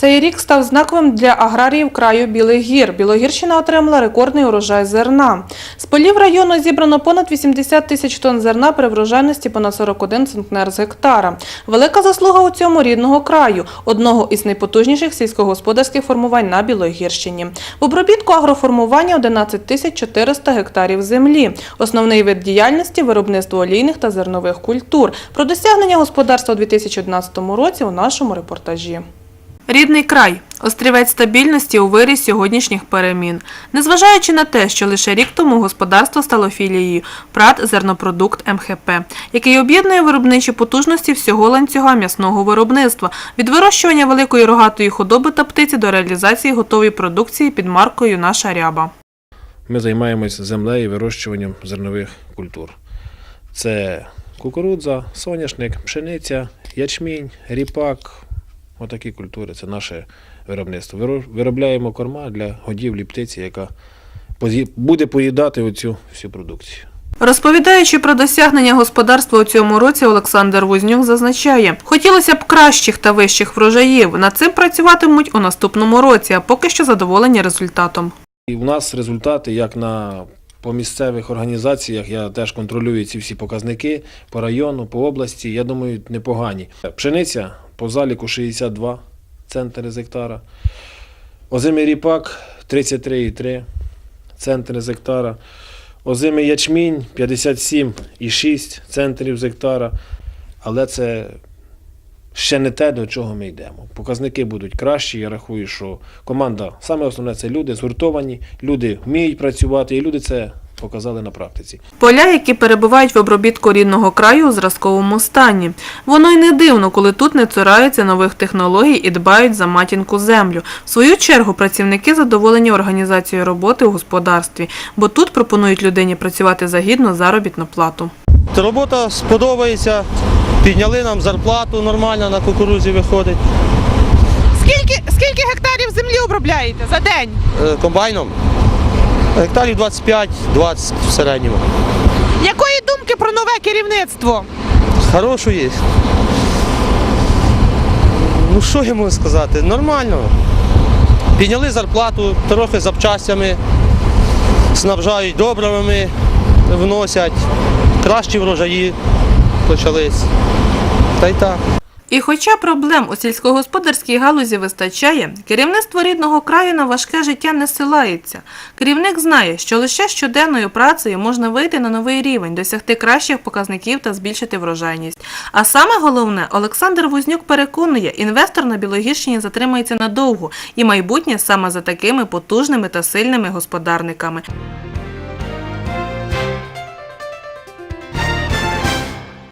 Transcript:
Цей рік став знаковим для аграріїв краю Білих гір. Білогірщина отримала рекордний урожай зерна. З полів району зібрано понад 80 тисяч тонн зерна при врожайності понад 41 центнер з гектара. Велика заслуга у цьому рідного краю, одного із найпотужніших сільськогосподарських формувань на Білогірщині. В обробітку агроформування 11 тисяч 400 гектарів землі. Основний вид діяльності – виробництво олійних та зернових культур. Про досягнення господарства у 2011 році у нашому репортажі. Рідний край острівець стабільності у вирі сьогоднішніх перемін. Незважаючи на те, що лише рік тому господарство стало філією ПРАТ Зернопродукт МХП, який об'єднує виробничі потужності всього ланцюга м'ясного виробництва від вирощування великої рогатої худоби та птиці до реалізації готової продукції під маркою Наша ряба. Ми займаємось землею і вирощуванням зернових культур. Це кукурудза, соняшник, пшениця, ячмінь, ріпак. Отакі культури це наше виробництво. Виро- Виробляємо корма для годівлі птиці, яка буде поїдати оцю всю продукцію. Розповідаючи про досягнення господарства у цьому році, Олександр Вознюк зазначає, хотілося б кращих та вищих врожаїв. Над цим працюватимуть у наступному році, а поки що задоволені результатом. І в нас результати, як на по місцевих організаціях, я теж контролюю ці всі показники по району, по області, я думаю, непогані. Пшениця по заліку 62 центри з гектара. Озимий ріпак 33,3 центри з гектара. Озимий ячмінь 57,6 центрів з гектара. Але це ще не те, до чого ми йдемо. Показники будуть кращі. Я рахую, що команда, саме основне це люди згуртовані, люди вміють працювати, і люди це показали на практиці. Поля, які перебувають в обробітку рідного краю у зразковому стані. Воно й не дивно, коли тут не цураються нових технологій і дбають за матінку землю. В свою чергу працівники задоволені організацією роботи у господарстві, бо тут пропонують людині працювати за гідну заробітну плату. Робота сподобається. Підняли нам зарплату нормально на кукурузі виходить. Скільки, скільки гектарів землі обробляєте за день? Е, Комбайном гектарів 25-20 в середньому. Якої думки про нове керівництво? Хорошої. Ну що я можу сказати? Нормально. Підняли зарплату, трохи запчастями, снабжають добривами, вносять, кращі врожаї почались. Та й так. І хоча проблем у сільськогосподарській галузі вистачає, керівництво рідного краю на важке життя не силається. Керівник знає, що лише щоденною працею можна вийти на новий рівень, досягти кращих показників та збільшити врожайність. А саме головне, Олександр Вознюк переконує, інвестор на Білогірщині затримається надовго, і майбутнє саме за такими потужними та сильними господарниками.